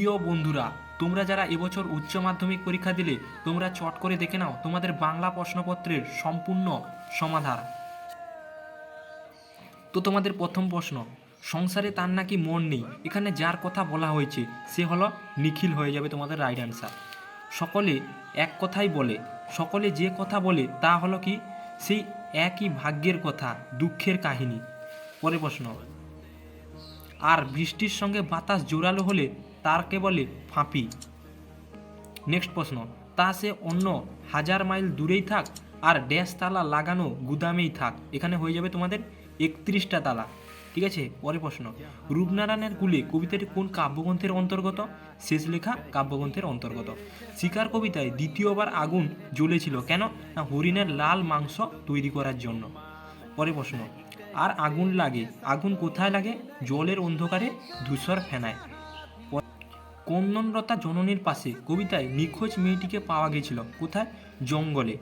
প্রিয় বন্ধুরা, তোমরা যারা এবছর উচ্চ মাধ্যমিক পরীক্ষা দিলে, তোমরা চট করে দেখে নাও তোমাদের বাংলা প্রশ্নপত্রের সম্পূর্ণ সমাধান। তো তোমাদের প্রথম প্রশ্ন, সংসারে তার নাকি মন নেই? এখানে যার কথা বলা হয়েছে, সে হলো নিখিল হয়ে যাবে তোমাদের রাইট অ্যান্সার সকলে এক কথাই বলে, সকলে যে কথা বলে তা হলো কি, সেই একই ভাগ্যের কথা, দুঃখের কাহিনী। পরে প্রশ্ন, আর বৃষ্টির সঙ্গে বাতাস জোরালো হলে তারকে বলে ফাঁপি। নেক্সট প্রশ্ন, তা সে অন্য হাজার মাইল দূরেই থাক আর ড্যাশ তালা লাগানো গুদামেই থাক, এখানে হয়ে যাবে তোমাদের একত্রিশটা তালা। ঠিক আছে? পরে প্রশ্ন, রূপনারায়ণের কুলে কবিতাটি কোন কাব্যগ্রন্থের অন্তর্গত? শেষ লেখা কাব্যগ্রন্থের অন্তর্গত। শিকার কবিতায় দ্বিতীয়বার আগুন জ্বলেছিল কেন? না হরিণের লাল মাংস তৈরি করার জন্য। পরে প্রশ্ন, আর আগুন লাগে? আগুন কোথায় লাগে? জলের অন্ধকারে ধূসর ফেনায়। কন্দনরতা জননীর পাশে কবিতায় নিখোঁজ মেয়েটিকে পাওয়া গেছিল। কোথায়? জঙ্গলে।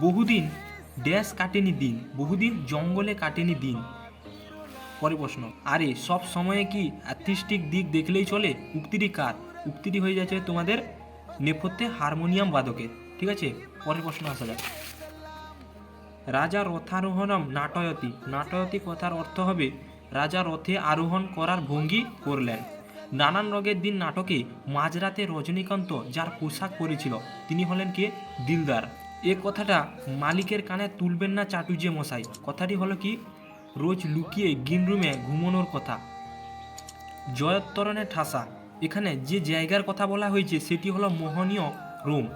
বহুদিন ড্যাশ কাটেনি দিন, বহুদিন জঙ্গলে কাটেনি দিন। পরে প্রশ্ন, আরে সব সময়ে কি আর্টিস্টিক দিক দেখলেই চলে? উক্তিটি কার? উক্তিটি হয়ে যাচ্ছে তোমাদের নেপথ্যে হারমোনিয়াম বাদকের, ঠিক আছে? পরের প্রশ্ন আসা যাক। রাজা রথারোহণম নাটয়তি। নাটয়তি কথার অর্থ হবে, রাজা রথে আরোহণ করার ভঙ্গি করলেন। নানান রোগের দিন নাটকে মাঝরাতে রজনীকান্ত যার পোশাক পরেছিল, তিনি হলেন কে? দিলদার। এ কথাটা মালিকের কানে তুলবেন না চাটুজে মশাই। কথাটি হলো কি? রোজ লুকিয়ে গ্রিন রুমে ঘুমানোর কথা। জয়োত্তরণের ঠাসা। এখানে যে জায়গার কথা বলা হয়েছে, সেটি হলো মোহনীয় রোম।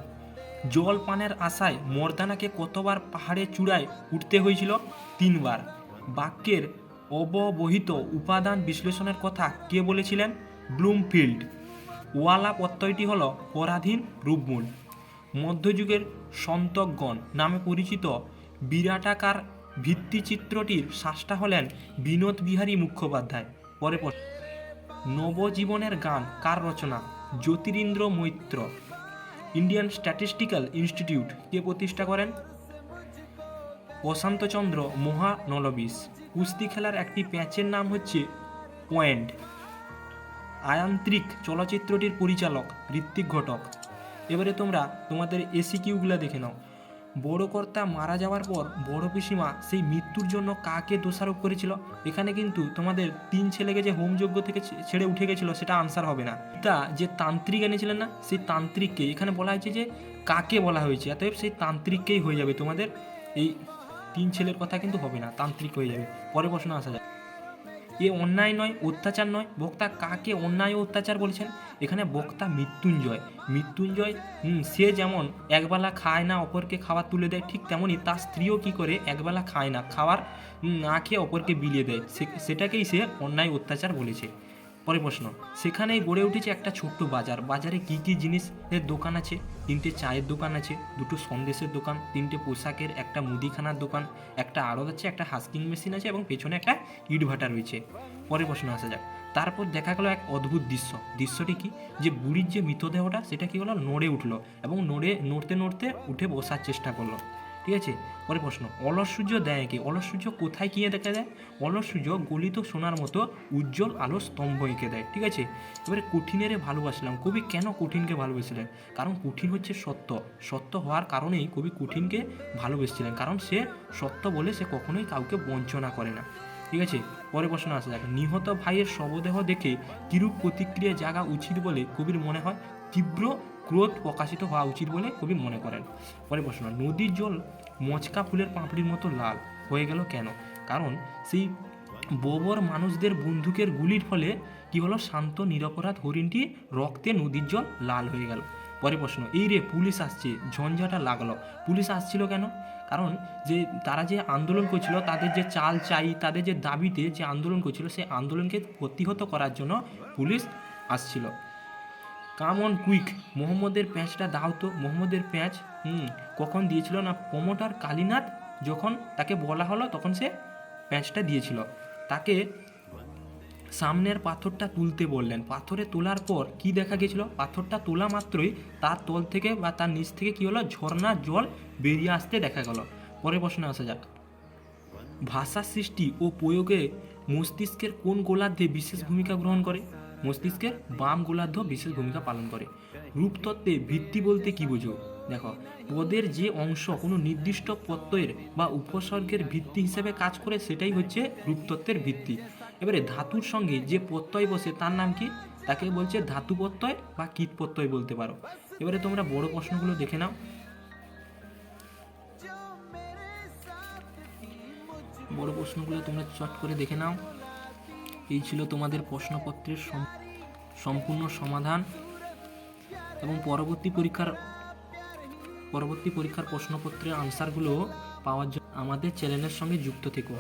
জল পানের আশায় মর্দানাকে কতবার পাহাড়ে চূড়ায় উঠতে হয়েছিল? তিনবার। বাক্যের অববহিত উপাদান বিশ্লেষণের কথা কে বলেছিলেন? ব্লুমফিল্ড। ওয়ালা প্রত্যয়টি হল পরাধীন রূপমূল। মধ্যযুগের সন্তকগণ নামে পরিচিত বিরাটাকার ভিত্তিচিত্রটির শাসটা হলেন বিনোদ বিহারী মুখোপাধ্যায়। পরে পর নবজীবনের গান কার রচনা? Jyotirindra Maitra. Indian statistical institute কে প্রতিষ্ঠা করেন? প্রশান্তচন্দ্র মহানলবিস কুস্তি খেলার একটি প্যাচের নাম হচ্ছে পয়েন্ট। আয়ান্ত্রিক চলচ্চিত্রটির পরিচালক ঋত্বিক ঘটক। এবারে তোমরা তোমাদের এসি কিউগুলো দেখে নাও। বড় কর্তা মারা যাওয়ার পর বড় পিসিমা সেই মৃত্যুর জন্য কাকে দোষারোপ করেছিল? এখানে কিন্তু তোমাদের তিন ছেলেকে যে হোমযজ্ঞ থেকে ছেড়ে উঠে গেছিল সেটা আনসার হবে না। তা যে তান্ত্রিক এনেছিলেন না, সেই তান্ত্রিককে এখানে বলা হয়েছে যে কাকে বলা হয়েছে? অতএব সেই তান্ত্রিককেই হয়ে যাবে তোমাদের। এই তিন ছেলের কথা কিন্তু হবে না, তান্ত্রিক হয়ে যাবে। পরে প্রশ্ন আসা যায় এ অন্যায় নয়, অত্যাচার নয়। বক্তা কাকে অন্যায় ও অত্যাচার বলছেন? এখানে বক্তা মৃত্যুঞ্জয়। মৃত্যুঞ্জয় সে যেমন একবেলা খায় না, অপরকে খাবার তুলে দেয়, ঠিক তেমনই তার স্ত্রীও কি করে? একবেলা খায় না। খাওয়ার না খেয়ে অপরকে বিলিয়ে দেয়। সেটাকেই সে অন্যায়, অত্যাচার বলেছে। পরে প্রশ্ন, সেখানেই গড়ে উঠেছে একটা ছোট্ট বাজার। বাজারে কি কি জিনিসের দোকান আছে? তিনটে চায়ের দোকান আছে, দুটো সন্দেশের দোকান, তিনটে পোশাকের, একটা মুদিখানার দোকান, একটা আড়ত আছে, একটা হাস্কিং মেশিন আছে এবং পেছনে একটা ইট ভাটা রয়েছে। পরে প্রশ্ন আসা যাক। তারপর দেখা গেল এক অদ্ভুত দৃশ্য। দৃশ্যটি কি? যে বুড়ির যে মৃতদেহটা, সেটা কি হলো নড়ে উঠল এবং নড়ে, নড়তে নড়তে উঠে বসার চেষ্টা করল। ঠিক আছে? পরে প্রশ্ন, অলস সূর্য দেয় কি? অলস সূর্য কোথায় গিয়ে দেখা দেয় অলস সূর্য গলিত সোনার মতো উজ্জ্বল আলো স্তম্ভ এঁকে দেয়, ঠিক আছে? এবারে কঠিনেরে ভালোবাসলাম। কবি কেন কঠিনকে ভালোবেসেছিলেন? কারণ কঠিন হচ্ছে সত্য। সত্য হওয়ার কারণেই কবি কঠিনকে ভালোবেসেছিলেন। কারণ সে সত্য বলে সে কখনোই কাউকে বঞ্চনা করে না, ঠিক আছে? পরে প্রশ্ন আসা যাক নিহত ভাইয়ের শবদেহ দেখে কিরূপ প্রতিক্রিয়া জাগা উচিত বলে কবির মনে হয়? তীব্র ক্রোধ প্রকাশিত হওয়া উচিত বলে কবি মনে করেন। পরে প্রশ্ন, নদীর জল মচকা ফুলের পাঁপড়ির মতো লাল হয়ে গেল কেন? কারণ সেই বোবর মানুষদের বন্দুকের গুলির ফলে কি হলো? শান্ত, নিরপরাধ হরিণটি রক্তে নদীর জল লাল হয়ে গেল। পরে প্রশ্ন, এই রে পুলিশ আসছে, ঝঞ্ঝাটা লাগল। পুলিশ আসছিল কেন? কারণ যে তারা যে আন্দোলন করছিল, তাদের যে চাল চাই, তাদের যে দাবিতে যে আন্দোলন করছিল সেই আন্দোলনকে প্রতিহত করার জন্য পুলিশ আসছিল। কাম অন কুইক মোহাম্মদের প্যাঁচটা দাও তো। মোহাম্মদের প্যাঁচ, হুম, কখন দিয়েছিল না? প্রমোটার কালীনাথ যখন তাকে বলা হলো, তখন সে প্যাঁচটা দিয়েছিল। তাকে সামনের পাথরটা তুলতে বললেন। পাথরে তোলার পর কি দেখা গেছিল পাথরটা তোলা মাত্রই তার তল থেকে বা তার নিচ থেকে কি হলো? ঝর্ণার জল বেরিয়ে আসতে দেখা গেল। পরের প্রশ্নে আসা যাক। ভাষা সৃষ্টি ও প্রয়োগে মস্তিষ্কের কোন গোলার্ধে বিশেষ ভূমিকা গ্রহণ করে? মস্তিষ্কের বাম গোলার্ধ বিশেষ ভূমিকা পালন করে। রূপতত্ত্বে ভিত্তি বলতে কি বোঝো? দেখো, পদের যে অংশ কোনো নির্দিষ্ট প্রত্যয়ের বা উপসর্গের ভিত্তি হিসেবে কাজ করে, সেটাই হচ্ছে রূপতত্ত্বের ভিত্তি। এবারে ধাতুর সঙ্গে যে প্রত্যয় বসে, তার নাম কি? তাকে বলছে ধাতু প্রত্যয় বা কীট প্রত্যয় বলতে পারো। এবারে তোমরা বড় প্রশ্নগুলো দেখে নাও। বড় প্রশ্নগুলো তোমরা চট করে দেখে নাও। এই ছিল তোমাদের প্রশ্নপত্রের সম- সম্পূর্ণ সমাধান এবং পরবর্তী পরীক্ষার পরবর্তী পরীক্ষার প্রশ্নপত্রের আনসারগুলো পাওয়ার জন্য আমাদের চ্যানেলের সঙ্গে যুক্ত থেকো।